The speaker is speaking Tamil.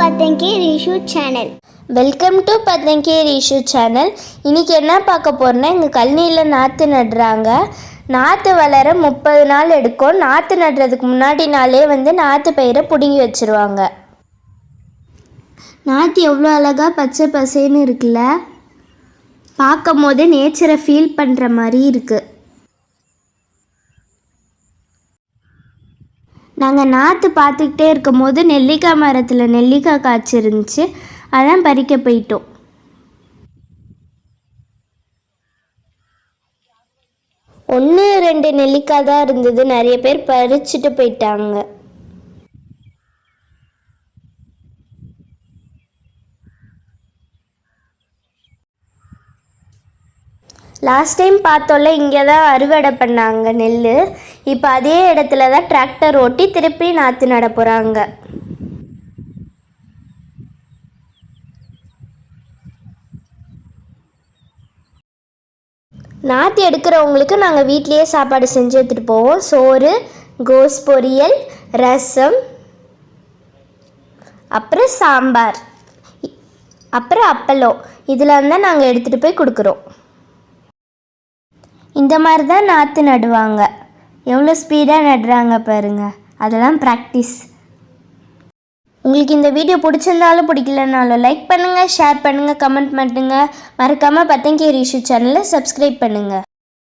Pathangi Rishu channel welcome to Pathangi Rishu channel இன்னைக்கு என்ன பார்க்க போறோம்னா எங்கள் கழனியில் நாற்று நடுறாங்க. நாற்று வளர முப்பது நாள் எடுக்கும். நாற்று நடுறதுக்கு முன்னாடி நாளே வந்து நாற்று பயிரை பிடுங்கி வச்சிருவாங்க. நாற்று எவ்வளோ அழகாக பச்சை பசேன்னு இருக்குல்ல? பார்க்கும் போதே நேச்சரை ஃபீல் பண்ணுற மாதிரி இருக்குது நாங்கள் நாற்று பார்த்துக்கிட்டே இருக்கும்போது நெல்லிக்காய் மரத்தில் நெல்லிக்காய் காய்ச்சிருந்துச்சு. அதான் பறிக்க போயிட்டோம். ஒன்று ரெண்டு நெல்லிக்காய் தான் இருந்தது. நிறைய பேர் பறிச்சுட்டு போயிட்டாங்க. லாஸ்ட் டைம் பார்த்தோம்ல இங்கே தான் அறுவடை பண்ணாங்க நெல் இப்போ அதே இடத்துல தான் டிராக்டர் ஓட்டி திருப்பி நாற்று நட போகிறாங்க நாற்று எடுக்கிறவங்களுக்கு நாங்கள் வீட்லேயே சாப்பாடு செஞ்சு எடுத்துகிட்டு போவோம். சோறு கோஸ் பொரியல் ரசம் அப்புறம் சாம்பார் அப்புறம் அப்பளம். இதெல்லாம் தான் நாங்கள் எடுத்துகிட்டு போய் கொடுக்குறோம். இந்த மாதிரி தான் நாற்று நடுவாங்க. எவ்வளோ ஸ்பீடாக நடுறாங்க பாருங்க. அதெல்லாம் ப்ராக்டிஸ் உங்களுக்கு இந்த வீடியோ பிடிச்சிருந்தாலும் பிடிக்கலனாலும் லைக் பண்ணுங்கள் ஷேர் பண்ணுங்கள் கமெண்ட் பண்ணுங்கள் மறக்காமல் பத்தங்கேரி இஷ்யூ சேனலை சப்ஸ்கிரைப் பண்ணுங்கள்